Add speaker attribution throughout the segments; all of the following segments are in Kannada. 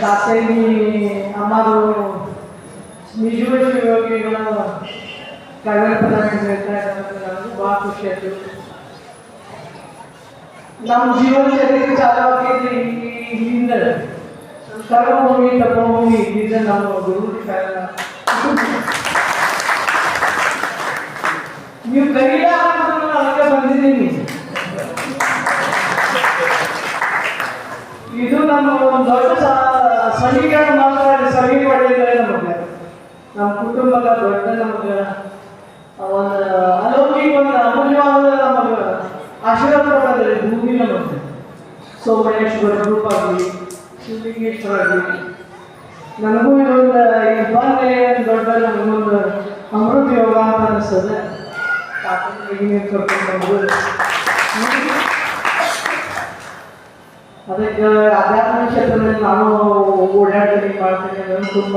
Speaker 1: ತಾತೇನಿ ಅಮ್ಮರು ನಿಜವಾದ ಯೋಗಿಗಳ ಕನ್ನಡ ಪದ ಹೇಳ್ತಾ ಇದ್ದಾರೆ ನನಗೆ ಭಾಳ ಖುಷಿ ಆಯ್ತು ನಮ್ಮ ಜೀವನ ಚರಿತ್ರೆ ಚಾಲುವಾಗೈತಿ ಇಲ್ಲಿಂದ ಸರ್ವಭೂಮಿ ತಪಭೂಮಿ ಇಲ್ಲಿಂದ ನಮ್ಮ ಗುರು ಕಾರಣ ನೀವು ಕರೀಲ ಕುಟುಂಬದ ದೊಡ್ಡ ನಮಗೆ ಒಂದು ಅಲೌಕಿಕ ಒಂದು ಅಮೂಲ್ಯವಾದ ನಮಗೆ ಆಶೀರ್ವಾದ ಕೊಡೋದ್ರಿ ಭೂಮಿ ನಮಗೆ ಸೋಮೇಶ್ವರ ಗ್ರೂಪ್ ಆಗಲಿ ಶಿವಲಿಂಗೇಶ್ವರ ಆಗಲಿ ನನಗೂ ಇದೊಂದು ಈ ಬಂದೆ ದೊಡ್ಡ ನಮಗೊಂದು ಅಮೃತ ಯೋಗ ಅಂತ ಅನಿಸ್ತದೆ. ಅದಕ್ಕೆ ಅಧ್ಯಾತ್ಮ ಕ್ಷೇತ್ರದಲ್ಲಿ ನಾನು ಓಡಾಡ್ತೀನಿ ಮಾಡ್ತೀನಿ ನನಗೆ ತುಂಬ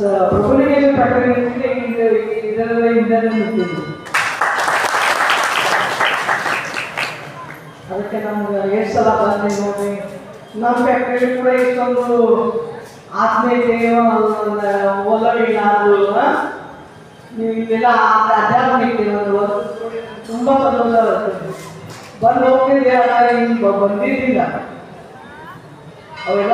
Speaker 1: ನಮ್ಮ ಫ್ಯಾಕ್ಟರಿ ಅದಕ್ಕೆ ನಮ್ಗೆ ಎಷ್ಟು ಸಲ ಬಂದೆ ನೋಡಿ. ನಮ್ಮ ಫ್ಯಾಕ್ಟ್ರಿ ಕೂಡ ಇಷ್ಟೊಂದು ಆತ್ಮೀಯತೆ ಒಲವಿಲ್ಲ ಅದು? ನೀವು ತುಂಬ ಸಂತೋಷ ಬಂದು ಹೋಗ್ತಿದ್ದೆ ಬಂದಿದ್ದಿಲ್ಲ. ಅವೆಲ್ಲ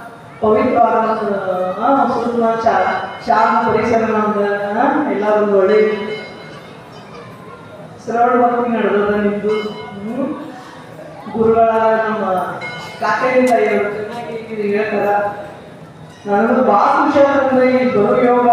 Speaker 1: ಪವಿತ್ರವಾದ ಶಾ ಶಾಂತ ಪರಿಸರ ಎಲ್ಲರೂ ಒಳ್ಳೆ ಶ್ರವಣ ನಡೆದ ಹ್ಮ್? ಗುರುಗಳ ನಮ್ಮ ಕಾಕೆಯಿಂದ ಚೆನ್ನಾಗಿ ಹೇಳ್ತಾರ. ನನಗೆ ಭಾಳ ಖುಷಿ ಈ
Speaker 2: ಗೌರವ